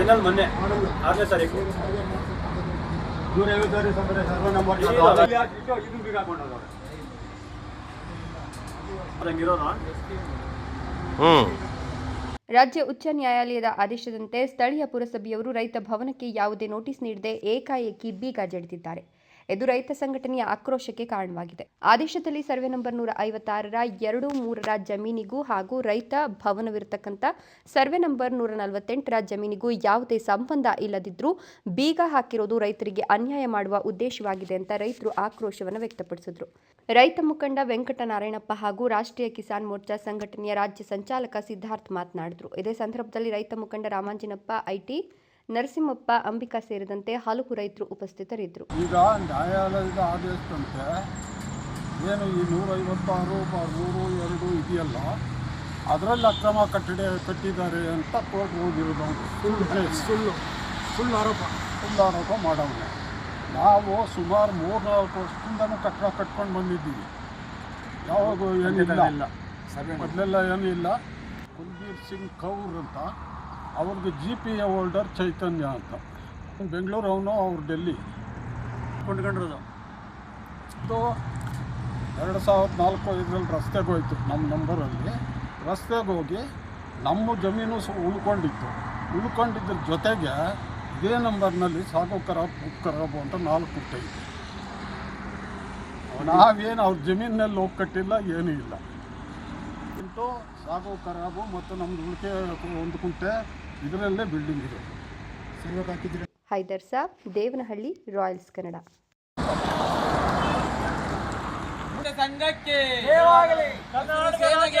Final ಮೊನ್ನೆ, ಆರನೇ ತಾರೀಕು ನೂರ ಐವತ್ತಾರು ಸಂಬಳ ಸರ್ವ ನಂಬರ್ ಇದು ಹಾಕೊಂಡವ್ರೆ. ಹಂಗಿರೋನು ರಾಜ್ಯ ಉಚ್ಚ ನ್ಯಾಯಾಲಯದ ಆದೇಶದಂತೆ ಸ್ಥಳೀಯ ಪುರಸಭೆಯವರು ರೈತ ಭವನಕ್ಕೆ ಯಾವುದೇ ನೋಟಿಸ್ ನೀಡದೆ ಏಕಾಏಕಿ ಬೀಗ ಜಡಿದಿದ್ದಾರೆ ಇದು ರೈತ ಸಂಘಟನೆಯ ಆಕ್ರೋಶಕ್ಕೆ ಕಾರಣವಾಗಿದೆ. ಆದೇಶದಲ್ಲಿ ಸರ್ವೆ ನಂಬರ್ ನೂರ ಐವತ್ತಾರರ ಎರಡು ಮೂರರ ಜಮೀನಿಗೂ ಹಾಗೂ ರೈತ ಭವನವಿರತಕ್ಕಂಥ ಸರ್ವೆ ನಂಬರ್ ನೂರ ನಲವತ್ತೆಂಟರ ಜಮೀನಿಗೂ ಯಾವುದೇ ಸಂಬಂಧ ಇಲ್ಲದಿದ್ದರೂ ಬೀಗ ಹಾಕಿರೋದು ರೈತರಿಗೆ ಅನ್ಯಾಯ ಮಾಡುವ ಉದ್ದೇಶವಾಗಿದೆ ಅಂತ ರೈತರು ಆಕ್ರೋಶವನ್ನು ವ್ಯಕ್ತಪಡಿಸಿದರು. ರೈತ ಮುಖಂಡ ವೆಂಕಟನಾರಾಯಣಪ್ಪ ಹಾಗೂ ರಾಷ್ಟ್ರೀಯ ಕಿಸಾನ್ ಮೋರ್ಚಾ ಸಂಘಟನೆಯ ರಾಜ್ಯ ಸಂಚಾಲಕ ಸಿದ್ಧಾರ್ಥ್ ಮಾತನಾಡಿದರು. ಇದೇ ಸಂದರ್ಭದಲ್ಲಿ ರೈತ ಮುಖಂಡ ರಾಮಾಂಜಿನಪ್ಪ, ಐಟಿ ನರಸಿಂಹಪ್ಪ ಅಂಬಿಕಾ ಸೇರಿದಂತೆ ಹಲವು ರೈತರು ಉಪಸ್ಥಿತರಿದ್ದರು. ಈಗ ನ್ಯಾಯಾಲಯದ ಆದೇಶದಂತೆ ಏನು ಈ ನೂರೈವತ್ತಾರು ನೂರು ಎರಡು ಇದೆಯಲ್ಲ ಅದರಲ್ಲಿ ಅಕ್ರಮ ಕಟ್ಟಡ ಕಟ್ಟಿದ್ದಾರೆ ಅಂತ ಕೋರ್ಟ್ ಹೋಗಿರೋದು. ಸುಳ್ಳು. ಸುಳ್ಳು ಸುಳ್ಳು ಆರೋಪ. ಸುಳ್ಳು ಆರೋಪ ಮಾಡವ್ನೆ ನಾವು ಸುಮಾರು ಮೂರು ನಾಲ್ಕು ವರ್ಷದಿಂದನೂ ಕಟ್ಟಡ ಕಟ್ಕೊಂಡು ಬಂದಿದ್ದೀವಿ. ಯಾವಾಗ ಏನಿಲ್ಲ. ಮೊದಲೆಲ್ಲ ಏನೂ ಇಲ್ಲ. ಕುಲ್ಬೀರ್ ಸಿಂಗ್ ಕೌರ್ ಅಂತ ಅವ್ರದ್ದು G P A holder Chaitanya ಅಂತ. ಬೆಂಗಳೂರು ಅವನು ಅವ್ರು ಡೆಲ್ಲಿ. ಕೊಂಡ್ಕೊಂಡಿರೋದು. ಇದು ಎರಡು ಸಾವಿರದ ನಾಲ್ಕು ಐದರಲ್ಲಿ ರಸ್ತೆಗೆ ಹೋಯ್ತು ನಮ್ಮ ನಂಬರಲ್ಲಿ ರಸ್ತೆಗೆ ಹೋಗಿ ನಮ್ಮ ಜಮೀನು ಸ ಉಳ್ಕೊಂಡಿತ್ತು. ಉಳ್ಕೊಂಡಿದ್ರ ಜೊತೆಗೆ ಇದೇ ನಂಬರ್ನಲ್ಲಿ ಸಾಕು ಖರಾಬ್ ಖರಾಬು ಅಂತ ನಾಲ್ಕು ಹುಟ್ಟೈತೆ ನಾವೇನು ಅವ್ರ ಜಮೀನಲ್ಲಿ ಹೋಗಿ ಕಟ್ಟಿಲ್ಲ ಏನೂ ಇಲ್ಲ. ಇಂಟು ಸಾಗು ಖರಾಬು ಮತ್ತು ನಮ್ದು ಉಳಿಕೆ ಒಂದು ಕುಂಟೆ ಇದರಲ್ಲೇ ಬಿಲ್ಡಿಂಗ್ ಇದೆ. ಹೈದರ್ ಸಾಬ್ ದೇವನಹಳ್ಳಿ ರಾಯಲ್ಸ್ ಕನ್ನಡ. ಸಂಘಕ್ಕೆ ಕರ್ನಾಟಕ ರಾಜ್ಯ